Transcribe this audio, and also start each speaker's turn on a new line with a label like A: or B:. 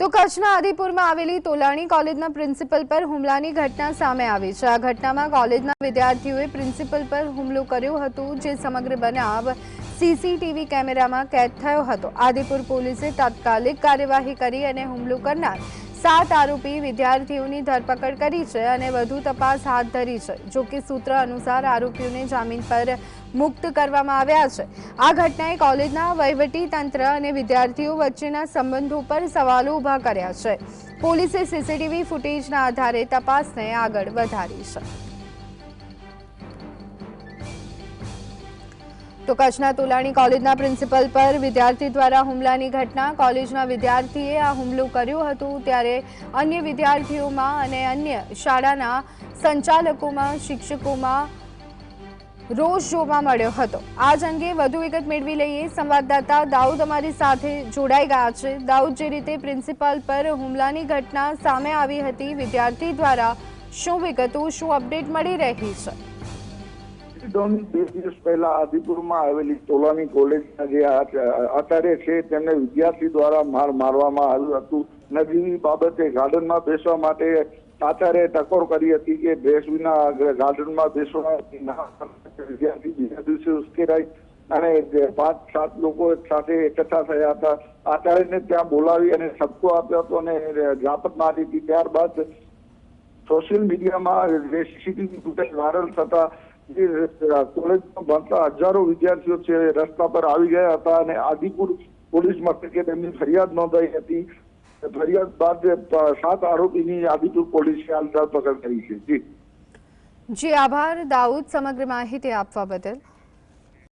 A: તો કચ્છના આદિપુરમાં આવેલી તોલાણી કોલેજના પ્રિન્સિપલ પર હુમલાની ઘટના સામે આવી છે. આ ઘટનામાં કોલેજના વિદ્યાર્થીઓએ પ્રિન્સિપલ પર હુમલો કર્યો હતો, જે સમગ્ર બનાવ સીસીટીવી કેમેરામાં કેદ થયો હતો. આદિપુર પોલીસે તાત્કાલિક કાર્યવાહી કરી અને હુમલો કરનાર સાત આરોપી વિદ્યાર્થીઓની ધરપકડ કરી છે અને વધુ તપાસ હાથ ધરી છે. જો કે સૂત્ર અનુસાર આરોપીઓને જામીન પર મુક્ત કરવામાં આવ્યા છે. આ ઘટનાએ કોલેજના વહીવટી તંત્ર અને વિદ્યાર્થીઓ વચ્ચેના સંબંધો પર સવાલો ઊભા કર્યા છે. પોલીસે સીસીટીવી ફૂટેજના આધારે તપાસને આગળ વધારી છે. તો કચ્છના તોલાણી કોલેજના પ્રિન્સિપલ પર વિદ્યાર્થી દ્વારા હુમલાની ઘટના. કોલેજના વિદ્યાર્થીએ આ હુમલો કર્યો હતો ત્યારે અન્ય વિદ્યાર્થીઓમાં અને અન્ય શાળાના સંચાલકોમાં, શિક્ષકોમાં રોષ જોવા મળ્યો હતો. આજ અંગે વધુ વિગત મેળવી લઈએ. સંવાદદાતા દાઉદ અમારી સાથે જોડાઈ ગયા છે. દાઉદ, જે રીતે પ્રિન્સિપાલ પર હુમલાની ઘટના સામે આવી હતી, વિદ્યાર્થી દ્વારા શું વિગતો, શું અપડેટ મળી રહી છે?
B: ડોની બે દિવસ પહેલા આદિપુરમાં આવેલી તોલાની કોલેજના જે આચાર્ય છે, તેમને વિદ્યાર્થી દ્વારા માર મારવામાં આવ્યું હતું. નજીવી બાબતે ગાર્ડનમાં બેસવા માટે આચાર્યએ ટકોર કરી હતી કે ડ્રેસ વિના ગાર્ડનમાં બેસવા વિદ્યાર્થી બીજા દિવસે ઉશ્કેરાઈ અને પાંચ સાત લોકો સાથે એકઠા થયા હતા. આચાર્યને ત્યાં બોલાવી અને સબકો આપ્યો હતો અને ઝાપટ મારી હતી. ત્યારબાદ સોશિયલ મીડિયામાં સીસીટીવી ફૂટેજ વાયરલ થતા કોલેજમાં ભણતા હજારો વિદ્યાર્થીઓ છે, રસ્તા પર આવી ગયા હતા અને આદિપુર પોલીસ મથકે તેમની ફરિયાદ નોંધાઈ હતી. ફરિયાદ બાદ સાત આરોપીની આદિપુર પોલીસે હાલ ધરપકડ કરી છે. જી.
A: જી, આભાર. દાઉદ, સમગ્ર માહિતી આપવા બદલ.